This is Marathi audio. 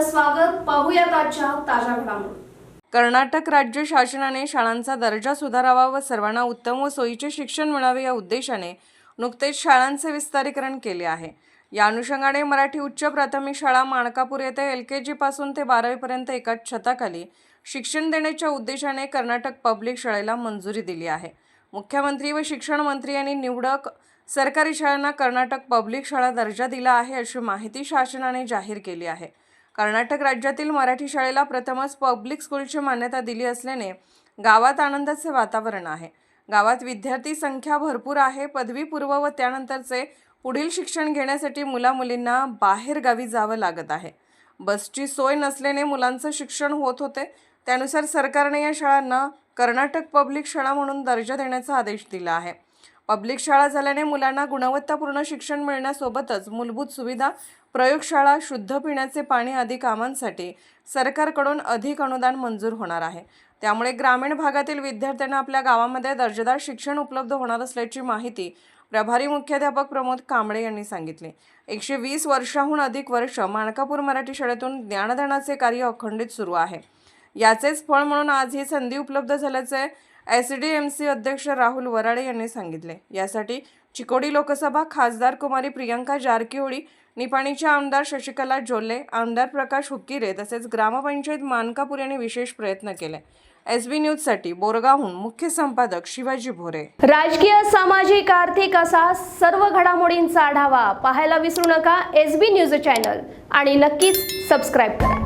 स्वागत पाहूयात आजच्या ताज्या घडामोडी. कर्नाटक राज्य शासनाने शाळांचा दर्जा सुधारावा व सर्वांना उत्तम व सोयीचे शिक्षण मिळावे या उद्देशाने नुकतेच शाळांचे विस्तारीकरण केले आहे. या अनुषंगाने मराठी उच्च प्राथमिक शाळा माणकापूर येथे एल के जीपासून ते बारावीपर्यंत एकाच छताखाली शिक्षण देण्याच्या उद्देशाने कर्नाटक पब्लिक शाळेला मंजुरी दिली आहे. मुख्यमंत्री व शिक्षण मंत्री यांनी निवडक सरकारी शाळांना कर्नाटक पब्लिक शाळा दर्जा दिला आहे अशी माहिती शासनाने जाहीर केली आहे. कर्नाटक राज्यातील मराठी शाळेला प्रथमच पब्लिक स्कूलची मान्यता दिली असल्याने गावात आनंदाचे वातावरण आहे. गावात विद्यार्थी संख्या भरपूर आहे. पदवीपूर्व व त्यानंतरचे पुढील शिक्षण घेण्यासाठी मुलामुलींना बाहेरगावी जावं लागत आहे. बसची सोय नसल्याने मुलांचं शिक्षण होत होते. त्यानुसार सरकारने या शाळांना कर्नाटक पब्लिक शाळा म्हणून दर्जा देण्याचा आदेश दिला आहे. पब्लिक शाळा झाल्याने मुलांना गुणवत्तापूर्ण शिक्षण मिळण्यासोबतच मूलभूत सुविधा प्रयोगशाळा शुद्ध पिण्याचे पाणी आदी कामांसाठी सरकारकडून अधिक अनुदान मंजूर होणार आहे. त्यामुळे ग्रामीण भागातील विद्यार्थ्यांना आपल्या गावामध्ये दर्जेदार शिक्षण उपलब्ध होणार असल्याची माहिती प्रभारी मुख्याध्यापक प्रमोद कांबळे यांनी सांगितले. एकशे वीस वर्षाहून अधिक वर्ष माणकापूर मराठी शाळेतून ज्ञानदानाचे कार्य अखंडित सुरू आहे. याचेच फळ म्हणून आज ही संधी उपलब्ध झाल्याचे एस डी एम सी अध्यक्ष राहुल वराडे यांनी सांगितले. यासाठी चिकोडी लोकसभा खासदार कुमारी प्रियंका जारकिहोळी निपाणीचे आमदार शशिकला जोल्ले आमदार प्रकाश हुक्किरे तसेच ग्रामपंचायत मानकापूर यांनी विशेष प्रयत्न केले. एस बी न्यूजसाठी बोरगावहून मुख्य संपादक शिवाजी भोरे. राजकीय सामाजिक आर्थिक असा सर्व घडामोडींचा आढावा पाहायला विसरू नका एस बी न्यूज चॅनल आणि नक्कीच सबस्क्राईब करा.